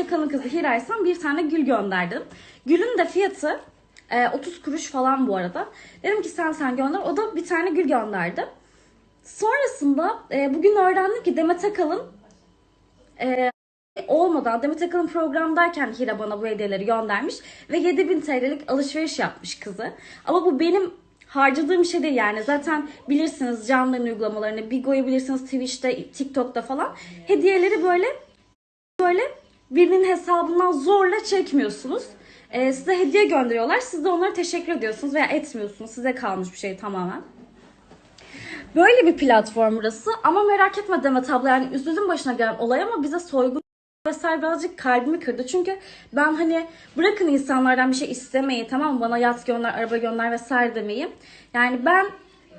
Akalın kızı Hiraysan bir tane gül gönderdim. Gülün de fiyatı e, 30 kuruş falan bu arada. Dedim ki sen sen gönder. O da bir tane gül gönderdi. Sonrasında e, bugün öğrendim ki Demet Akalın e, olmadan Demet Akalın programdayken Hira bana bu hediyeleri göndermiş ve 7000 TL'lik alışveriş yapmış kızı. Ama bu benim harcadığım şey değil yani. Zaten bilirsiniz canların uygulamalarını, Bigo'yu bilirsiniz Twitch'te, TikTok'ta falan. Hediyeleri böyle böyle birinin hesabından zorla çekmiyorsunuz. Ee, size hediye gönderiyorlar. Siz de onlara teşekkür ediyorsunuz veya etmiyorsunuz. Size kalmış bir şey tamamen. Böyle bir platform burası. Ama merak etme Demet abla yani üzüldüm başına gelen olay ama bize soygun vesaire birazcık kalbimi kırdı. Çünkü ben hani bırakın insanlardan bir şey istemeyi tamam mı? Bana yat gönder, araba gönder vesaire demeyi. Yani ben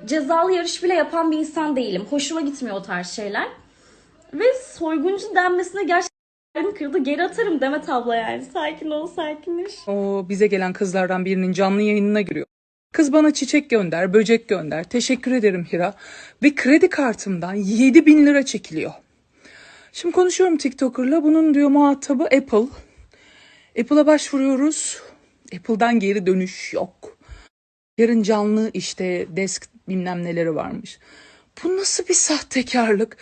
cezalı yarış bile yapan bir insan değilim. Hoşuma gitmiyor o tarz şeyler. Ve soyguncu denmesine gerçekten kalbimi kırdı. Geri atarım Demet abla yani. Sakin ol, sakinleş. O bize gelen kızlardan birinin canlı yayınına giriyor. Kız bana çiçek gönder, böcek gönder. Teşekkür ederim Hira. Ve kredi kartımdan 7 bin lira çekiliyor. Şimdi konuşuyorum TikToker'la. Bunun diyor muhatabı Apple. Apple'a başvuruyoruz. Apple'dan geri dönüş yok. Yarın canlı işte desk bilmem neleri varmış. Bu nasıl bir sahtekarlık?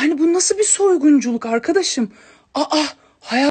Yani bu nasıl bir soygunculuk arkadaşım? 啊啊，好呀。